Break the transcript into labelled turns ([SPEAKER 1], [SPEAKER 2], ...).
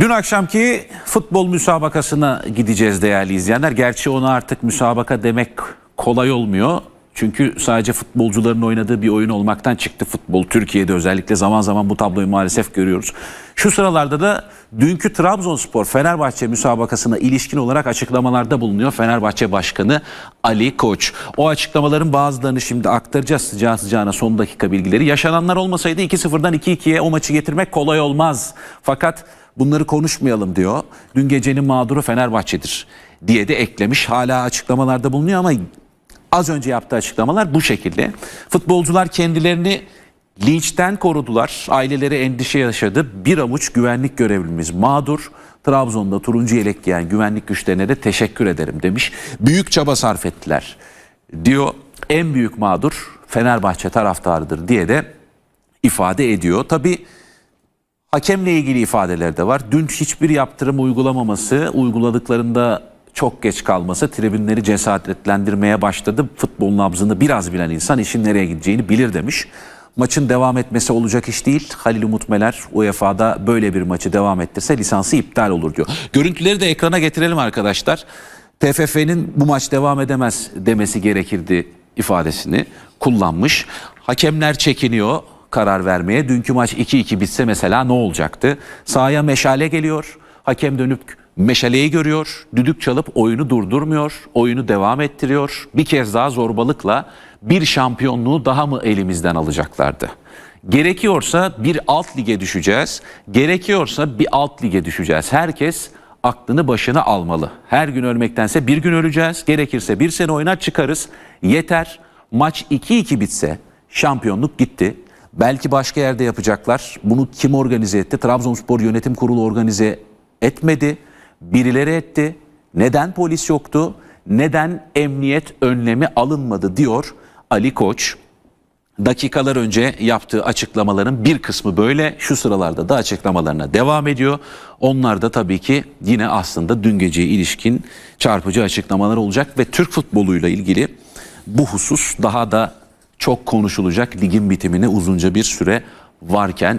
[SPEAKER 1] Dün akşamki futbol müsabakasına gideceğiz değerli izleyenler. Gerçi ona artık müsabaka demek kolay olmuyor. Çünkü sadece futbolcuların oynadığı bir oyun olmaktan çıktı futbol. Türkiye'de özellikle zaman zaman bu tabloyu maalesef görüyoruz. Şu sıralarda da dünkü Trabzonspor Fenerbahçe müsabakasına ilişkin olarak açıklamalarda bulunuyor Fenerbahçe Başkanı Ali Koç. O açıklamaların bazılarını şimdi aktaracağız sıcağı sıcağına son dakika bilgileri. Yaşananlar olmasaydı 2-0'dan 2-2'ye o maçı getirmek kolay olmaz. Fakat bunları konuşmayalım diyor. Dün gecenin mağduru Fenerbahçe'dir diye de eklemiş. Hala açıklamalarda bulunuyor ama az önce yaptığı açıklamalar bu şekilde. Futbolcular kendilerini linçten korudular. Aileleri endişe yaşadı. Bir avuç güvenlik görevlimiz mağdur. Trabzon'da turuncu yelek giyen güvenlik güçlerine de teşekkür ederim demiş. Büyük çaba sarf ettiler diyor. En büyük mağdur Fenerbahçe taraftarıdır diye de ifade ediyor. Tabii Hakemle ilgili ifadeler de var. Dün hiçbir yaptırım uygulamaması, uyguladıklarında çok geç kalması tribünleri cesaretlendirmeye başladı. Futbol nabzını biraz bilen insan işin nereye gideceğini bilir demiş. Maçın devam etmesi olacak iş değil. Halil Umut Meler UEFA'da böyle bir maçı devam ettirse lisansı iptal olur diyor. Görüntüleri de ekrana getirelim arkadaşlar. TFF'nin bu maç devam edemez demesi gerekirdi ifadesini kullanmış. Hakemler çekiniyor karar vermeye. Dünkü maç 2-2 bitse mesela ne olacaktı? Sahaya meşale geliyor. Hakem dönüp meşaleyi görüyor. Düdük çalıp oyunu durdurmuyor. Oyunu devam ettiriyor. Bir kez daha zorbalıkla bir şampiyonluğu daha mı elimizden alacaklardı? Gerekiyorsa bir alt lige düşeceğiz. Gerekiyorsa bir alt lige düşeceğiz. Herkes aklını başına almalı. Her gün ölmektense bir gün öleceğiz. Gerekirse bir sene oynar çıkarız. Yeter. Maç 2-2 bitse şampiyonluk gitti. Belki başka yerde yapacaklar. Bunu kim organize etti? Trabzonspor Yönetim Kurulu organize etmedi. Birileri etti. Neden polis yoktu? Neden emniyet önlemi alınmadı diyor Ali Koç. Dakikalar önce yaptığı açıklamaların bir kısmı böyle. Şu sıralarda da açıklamalarına devam ediyor. Onlar da tabii ki yine aslında dün geceye ilişkin çarpıcı açıklamalar olacak ve Türk futboluyla ilgili bu husus daha da çok konuşulacak ligin bitimine uzunca bir süre varken